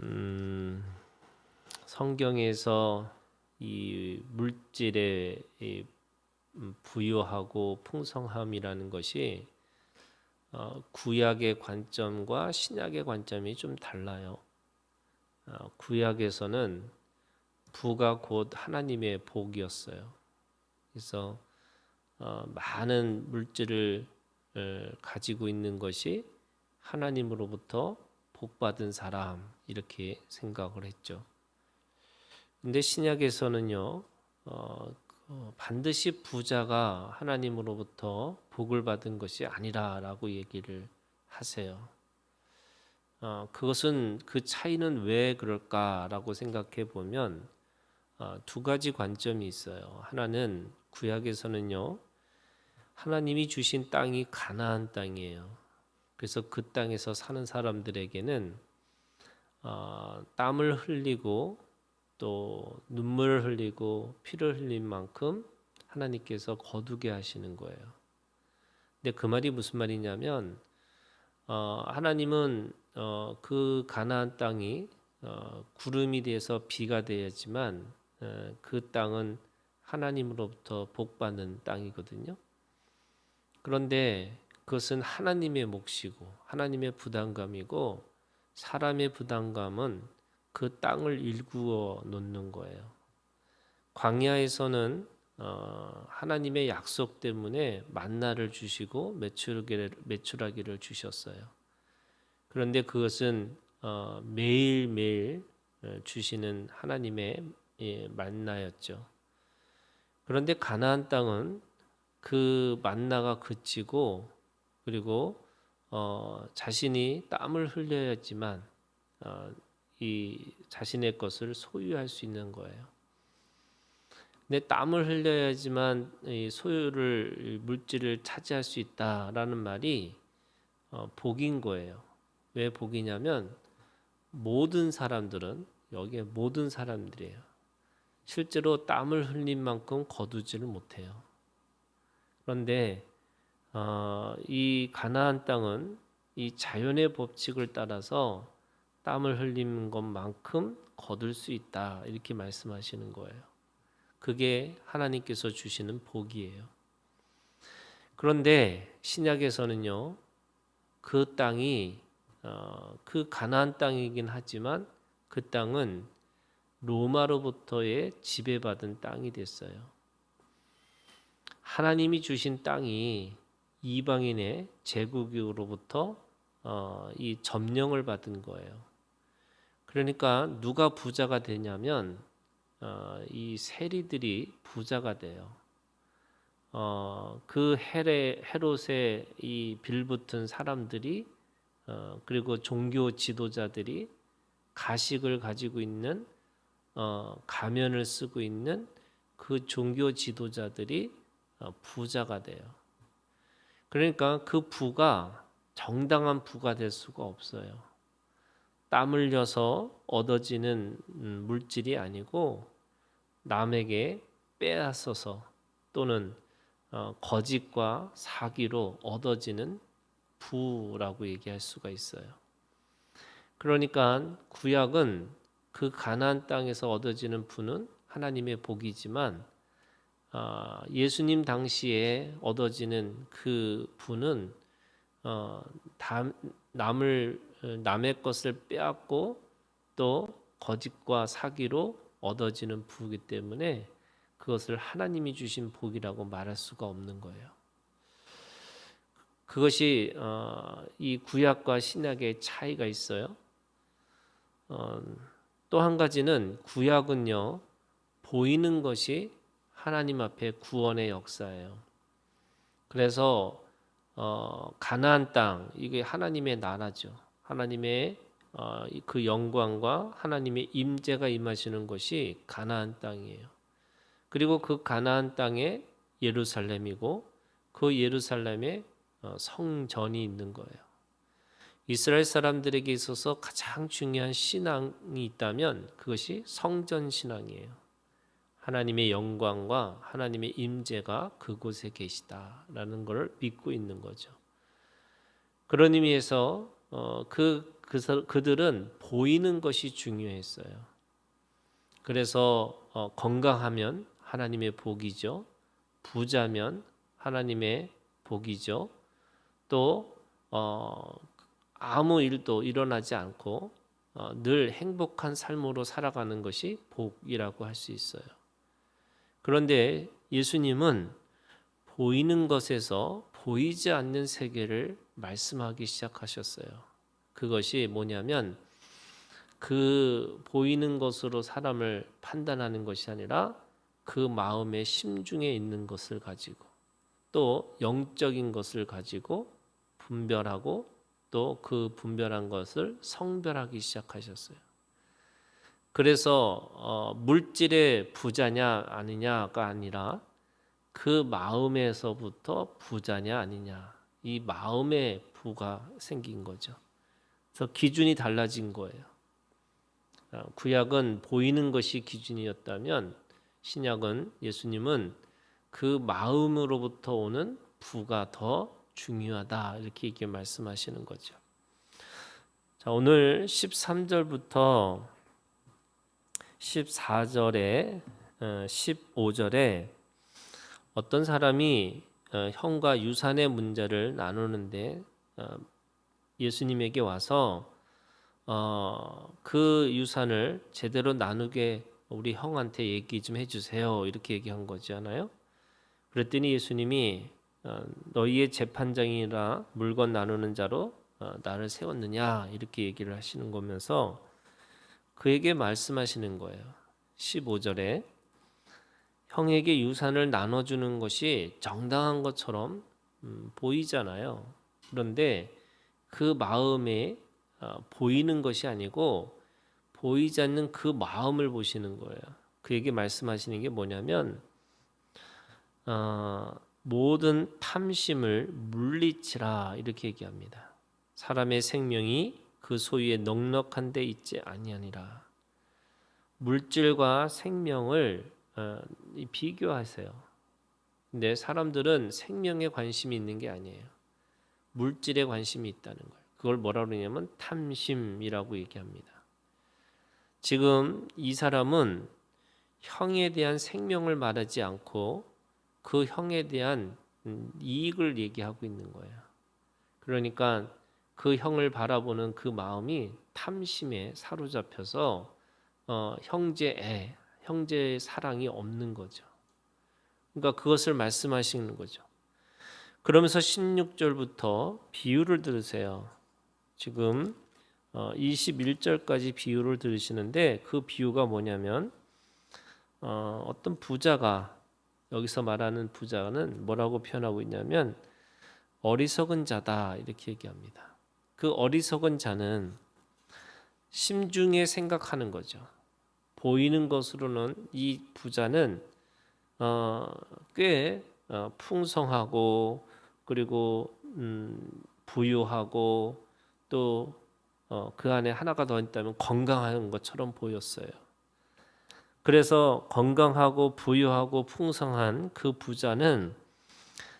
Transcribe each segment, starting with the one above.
음, 성경에서 이 물질의 이 음, 부유하고 풍성함이라는 것이 어, 구약의 관점과 신약의 관점이 좀 달라요. 어, 구약에서는 부가 곧 하나님의 복이었어요. 그래서 어, 많은 물질을 어, 가지고 있는 것이 하나님으로부터 복받은 사람 이렇게 생각을 했죠. 근데 신약에서는요, 어, 어, 반드시 부자가 하나님으로부터 복을 받은 것이 아니라라고 얘기를 하세요. 어, 그것은 그 차이는 왜 그럴까라고 생각해 보면 어, 두 가지 관점이 있어요. 하나는 구약에서는요, 하나님이 주신 땅이 가나안 땅이에요. 그래서 그 땅에서 사는 사람들에게는 어, 땀을 흘리고 또 눈물을 흘리고 피를 흘린 만큼 하나님께서 거두게 하시는 거예요. 근데 그 말이 무슨 말이냐면 어, 하나님은 어, 그 가나안 땅이 어, 구름이 돼서 비가 되야지만 어, 그 땅은 하나님으로부터 복받는 땅이거든요. 그런데 그것은 하나님의 몫이고 하나님의 부담감이고 사람의 부담감은 그 땅을 일구어 놓는 거예요. 광야에서는 어, 하나님의 약속 때문에 만나를 주시고 매출하기를, 매출하기를 주셨어요. 그런데 그것은 어, 매일매일 어, 주시는 하나님의 예, 만나였죠. 그런데 가나안 땅은 그 만나가 그치고 그리고 어, 자신이 땀을 흘려야지만 어, 이 자신의 것을 소유할 수 있는 거예요. 근데 땀을 흘려야지만 이 소유를 물질을 차지할 수 있다라는 말이 어, 복인 거예요. 왜 복이냐면 모든 사람들은 여기에 모든 사람들이에요. 실제로 땀을 흘린 만큼 거두지를 못해요. 그런데 어, 이 가나안 땅은 이 자연의 법칙을 따라서 땀을 흘린 것만큼 거둘 수 있다 이렇게 말씀하시는 거예요. 그게 하나님께서 주시는 복이에요. 그런데 신약에서는요, 그 땅이 어, 그 가나안 땅이긴 하지만 그 땅은 로마로부터의 지배받은 땅이 됐어요. 하나님이 주신 땅이 이방인의 제국으로부터 어, 이 점령을 받은 거예요. 그러니까 누가 부자가 되냐면 어, 이 세리들이 부자가 돼요. 어, 그 헤레, 헤롯의 이 빌붙은 사람들이 어, 그리고 종교 지도자들이 가식을 가지고 있는 어, 가면을 쓰고 있는 그 종교 지도자들이 어, 부자가 돼요. 그러니까 그 부가 정당한 부가 될 수가 없어요. 땀 흘려서 얻어지는 음, 물질이 아니고 남에게 빼앗아서 또는 어, 거짓과 사기로 얻어지는 부라고 얘기할 수가 있어요. 그러니까 구약은 그 가나안 땅에서 얻어지는 부는 하나님의 복이지만 어, 예수님 당시에 얻어지는 그 부는 어, 남을 남의 것을 빼앗고 또 거짓과 사기로 얻어지는 부이기 때문에 그것을 하나님이 주신 복이라고 말할 수가 없는 거예요. 그것이 어, 이 구약과 신약의 차이가 있어요. 어, 또 한 가지는 구약은요 보이는 것이 하나님 앞에 구원의 역사예요. 그래서 어, 가나안 땅 이게 하나님의 나라죠. 하나님의 어, 그 영광과 하나님의 임재가 임하시는 것이 가나안 땅이에요. 그리고 그 가나안 땅에 예루살렘이고 그 예루살렘에 어, 성전이 있는 거예요. 이스라엘 사람들에게 있어서 가장 중요한 신앙이 있다면 그것이 성전 신앙이에요. 하나님의 영광과 하나님의 임재가 그곳에 계시다라는 것을 믿고 있는 거죠. 그런 의미에서 어, 그그 사- 그들은 보이는 것이 중요했어요. 그래서 어, 건강하면 하나님의 복이죠. 부자면 하나님의 복이죠. 또 어, 아무 일도 일어나지 않고 어, 늘 행복한 삶으로 살아가는 것이 복이라고 할 수 있어요. 그런데 예수님은 보이는 것에서 보이지 않는 세계를 말씀하기 시작하셨어요. 그것이 뭐냐면 그 보이는 것으로 사람을 판단하는 것이 아니라 그 마음의 심중에 있는 것을 가지고 또 영적인 것을 가지고 분별하고 또 그 분별한 것을 성별하기 시작하셨어요. 그래서 어, 물질의 부자냐 아니냐가 아니라 그 마음에서부터 부자냐 아니냐 이 마음의 부가 생긴 거죠. 그래서 기준이 달라진 거예요. 아, 구약은 보이는 것이 기준이었다면 신약은 예수님은 그 마음으로부터 오는 부가 더 중요하다 이렇게 이렇게 말씀하시는 거죠. 자, 오늘 13절부터 14절에 15절에 어떤 사람이 어, 형과 유산의 문제를 나누는데 어, 예수님에게 와서 어, 그 유산을 제대로 나누게 우리 형한테 얘기 좀 해주세요 이렇게 얘기한 거잖아요. 그랬더니 예수님이 어, 너희의 재판장이라 물건 나누는 자로 어, 나를 세웠느냐 이렇게 얘기를 하시는 거면서 그에게 말씀하시는 거예요. 15절에 형에게 유산을 나눠주는 것이 정당한 것처럼 음, 보이잖아요. 그런데 그 마음에 어, 보이는 것이 아니고 보이지 않는 그 마음을 보시는 거예요. 그에게 말씀하시는 게 뭐냐면 어, 모든 탐심을 물리치라 이렇게 얘기합니다. 사람의 생명이 그 소유에 넉넉한 데 있지 아니하니라. 물질과 생명을 어, 이 비교하세요. 근데 사람들은 생명에 관심이 있는 게 아니에요. 물질에 관심이 있다는 거예요. 그걸 뭐라 그러냐면 탐심이라고 얘기합니다. 지금 이 사람은 형에 대한 생명을 말하지 않고 그 형에 대한 음, 이익을 얘기하고 있는 거예요. 그러니까 그 형을 바라보는 그 마음이 탐심에 사로잡혀서 어, 형제애, 형제의 사랑이 없는 거죠. 그러니까 그것을 말씀하시는 거죠. 그러면서 16절부터 비유를 들으세요. 지금 21절까지 비유를 들으시는데 그 비유가 뭐냐면 어, 어떤 부자가 여기서 말하는 부자는 뭐라고 표현하고 있냐면 어리석은 자다 이렇게 얘기합니다. 그 어리석은 자는 심중에 생각하는 거죠. 보이는 것으로는 이 부자는 어, 꽤 어, 풍성하고 그리고 음, 부유하고 또그 안에 하나가 더 있다면 건강한 것처럼 보였어요. 그래서 건강하고 부유하고 풍성한 그 부자는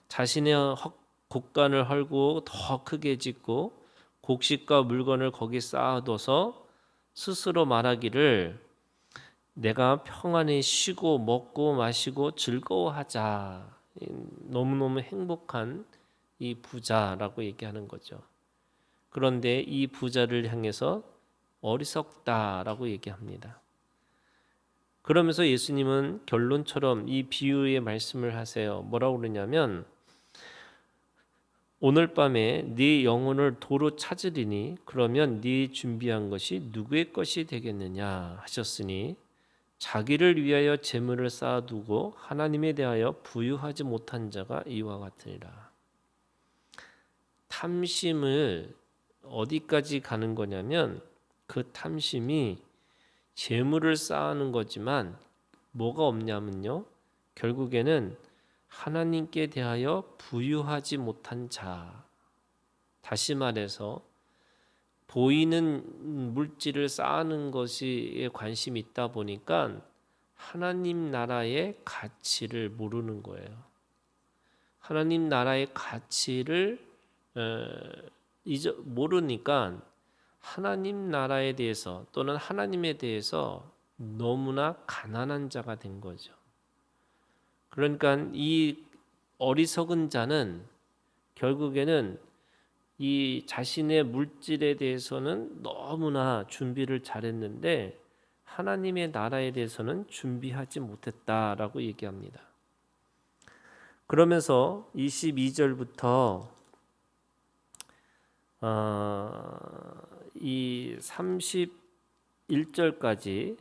자신의 곡간을 헐고 더 크게 짓고 곡식과 물건을 거기 쌓아둬서 스스로 말하기를 내가 평안히 쉬고 먹고 마시고 즐거워하자. 너무너무 행복한 이 부자라고 얘기하는 거죠. 그런데 이 부자를 향해서 어리석다라고 얘기합니다. 그러면서 예수님은 결론처럼 이 비유의 말씀을 하세요. 뭐라고 그러냐면 오늘 밤에 네 영혼을 도로 찾으리니 그러면 네 준비한 것이 누구의 것이 되겠느냐 하셨으니 자기를 위하여 재물을 쌓아두고 하나님에 대하여 부유하지 못한 자가 이와 같으니라. 탐심을 어디까지 가는 거냐면 그 탐심이 재물을 쌓는 거지만 뭐가 없냐면요. 결국에는 하나님께 대하여 부유하지 못한 자. 다시 말해서 보이는 물질을 쌓는 것에 관심이 있다 보니까 하나님 나라의 가치를 모르는 거예요. 하나님 나라의 가치를 어, 잊어 모르니까 하나님 나라에 대해서 또는 하나님에 대해서 너무나 가난한 자가 된 거죠. 그러니까 이 어리석은 자는 결국에는 이 자신의 물질에 대해서는 너무나 준비를 잘했는데 하나님의 나라에 대해서는 준비하지 못했다라고 얘기합니다. 그러면서 22절부터 어, 이 31절까지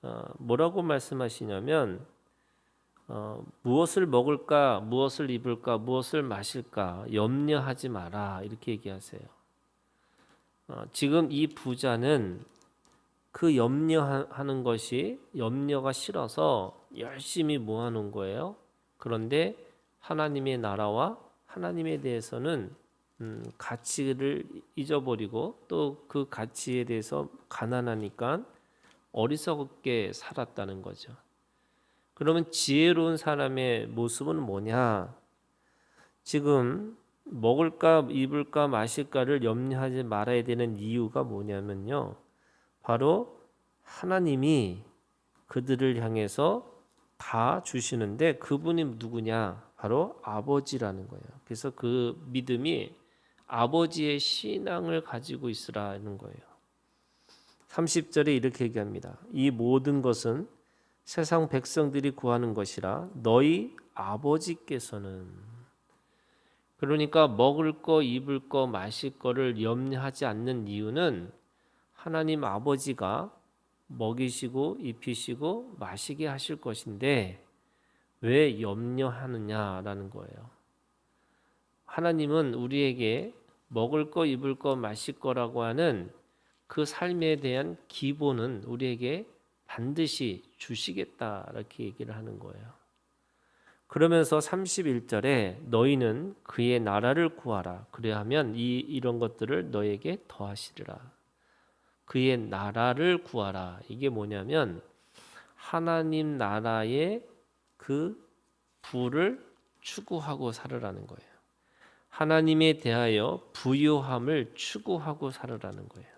어, 뭐라고 말씀하시냐면 어, 무엇을 먹을까, 무엇을 입을까, 무엇을 마실까 염려하지 마라 이렇게 얘기하세요. 어, 지금 이 부자는 그 염려하는 것이 염려가 싫어서 열심히 모아놓은 거예요. 그런데 하나님의 나라와 하나님에 대해서는 음, 가치를 잊어버리고 또 그 가치에 대해서 가난하니까 어리석게 살았다는 거죠. 그러면 지혜로운 사람의 모습은 뭐냐? 지금 먹을까 입을까 마실까를 염려하지 말아야 되는 이유가 뭐냐면요. 바로 하나님이 그들을 향해서 다 주시는데 그분이 누구냐? 바로 아버지라는 거예요. 그래서 그 믿음이 아버지의 신앙을 가지고 있으라는 거예요. 30절에 이렇게 얘기합니다. 이 모든 것은 세상 백성들이 구하는 것이라 너희 아버지께서는 그러니까 먹을 거, 입을 거, 마실 거를 염려하지 않는 이유는 하나님 아버지가 먹이시고 입히시고 마시게 하실 것인데 왜 염려하느냐라는 거예요. 하나님은 우리에게 먹을 거, 입을 거, 마실 거라고 하는 그 삶에 대한 기본은 우리에게 반드시 주시겠다 이렇게 얘기를 하는 거예요. 그러면서 31절에 너희는 그의 나라를 구하라. 그래야하면 이 이런 것들을 너에게 더하시리라. 그의 나라를 구하라. 이게 뭐냐면 하나님 나라의 그 부를 추구하고 살으라는 거예요. 하나님에 대하여 부유함을 추구하고 살으라는 거예요.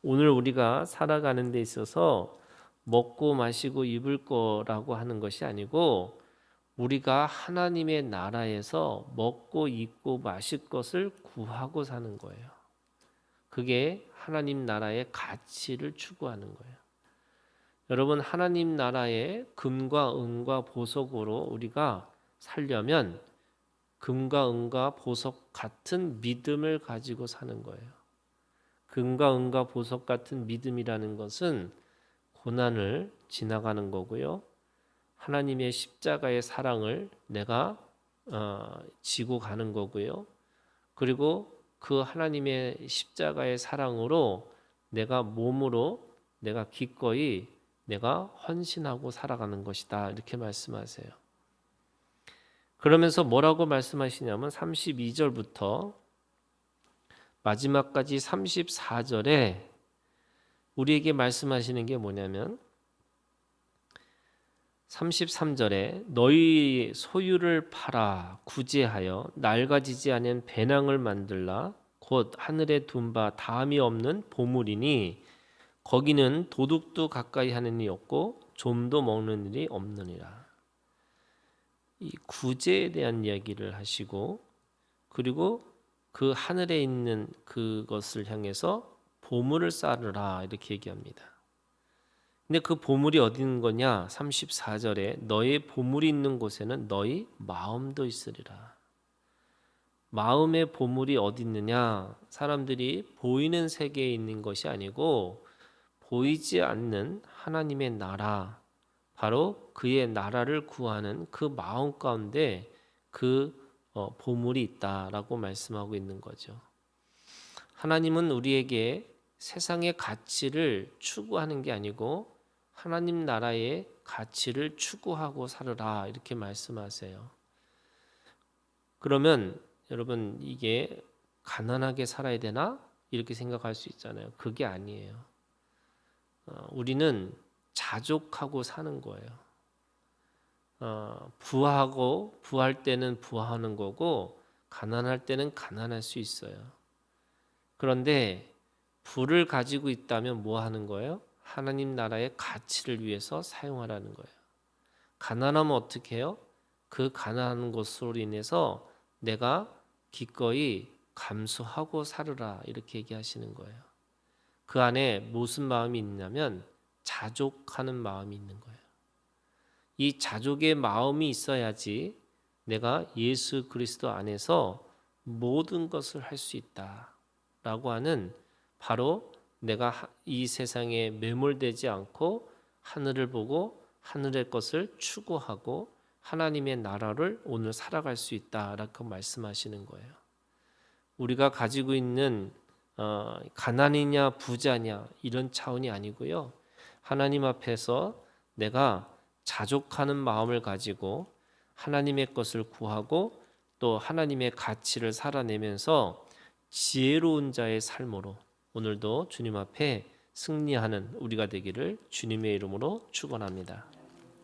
오늘 우리가 살아가는 데 있어서 먹고 마시고 입을 거라고 하는 것이 아니고 우리가 하나님의 나라에서 먹고 입고 마실 것을 구하고 사는 거예요. 그게 하나님 나라의 가치를 추구하는 거예요. 여러분 하나님 나라의 금과 은과 보석으로 우리가 살려면 금과 은과 보석 같은 믿음을 가지고 사는 거예요. 금과 은과 보석 같은 믿음이라는 것은 고난을 지나가는 거고요. 하나님의 십자가의 사랑을 내가 어, 지고 가는 거고요. 그리고 그 하나님의 십자가의 사랑으로 내가 몸으로 내가 기꺼이 내가 헌신하고 살아가는 것이다. 이렇게 말씀하세요. 그러면서 뭐라고 말씀하시냐면 32절부터 마지막까지 34절에 우리에게 말씀하시는 게 뭐냐면 33절에 너희 소유를 팔아 구제하여 낡아지지 않은 배낭을 만들라 곧 하늘에 둔 바 다함이 없는 보물이니 거기는 도둑도 가까이 하는 일이 없고 좀도 먹는 일이 없느니라. 이 구제에 대한 이야기를 하시고 그리고 그 하늘에 있는 그것을 향해서 보물을 쌓으라 이렇게 얘기합니다. 근데 그 보물이 어디 있는 거냐? 34절에 너의 보물이 있는 곳에는 너희 마음도 있으리라. 마음의 보물이 어디 있느냐? 사람들이 보이는 세계에 있는 것이 아니고 보이지 않는 하나님의 나라, 바로 그의 나라를 구하는 그 마음 가운데 그 어, 보물이 있다라고 말씀하고 있는 거죠. 하나님은 우리에게 세상의 가치를 추구하는 게 아니고 하나님 나라의 가치를 추구하고 살으라 이렇게 말씀하세요. 그러면 여러분 이게 가난하게 살아야 되나 이렇게 생각할 수 있잖아요. 그게 아니에요. 어, 우리는 자족하고 사는 거예요. 어, 부하고 부할 때는 부하는 거고 가난할 때는 가난할 수 있어요. 그런데 부를 가지고 있다면 뭐 하는 거예요? 하나님 나라의 가치를 위해서 사용하라는 거예요. 가난하면 어떻게 해요? 그 가난한 것으로 인해서 내가 기꺼이 감수하고 살으라 이렇게 얘기하시는 거예요. 그 안에 무슨 마음이 있냐면 자족하는 마음이 있는 거예요. 이 자족의 마음이 있어야지 내가 예수 그리스도 안에서 모든 것을 할 수 있다라고 하는 바로 내가 하- 이 세상에 매몰되지 않고 하늘을 보고 하늘의 것을 추구하고 하나님의 나라를 오늘 살아갈 수 있다라고 말씀하시는 거예요. 우리가 가지고 있는 어, 가난이냐 부자냐 이런 차원이 아니고요. 하나님 앞에서 내가 자족하는 마음을 가지고 하나님의 것을 구하고 또 하나님의 가치를 살아내면서 지혜로운 자의 삶으로 오늘도 주님 앞에 승리하는 우리가 되기를 주님의 이름으로 축원합니다.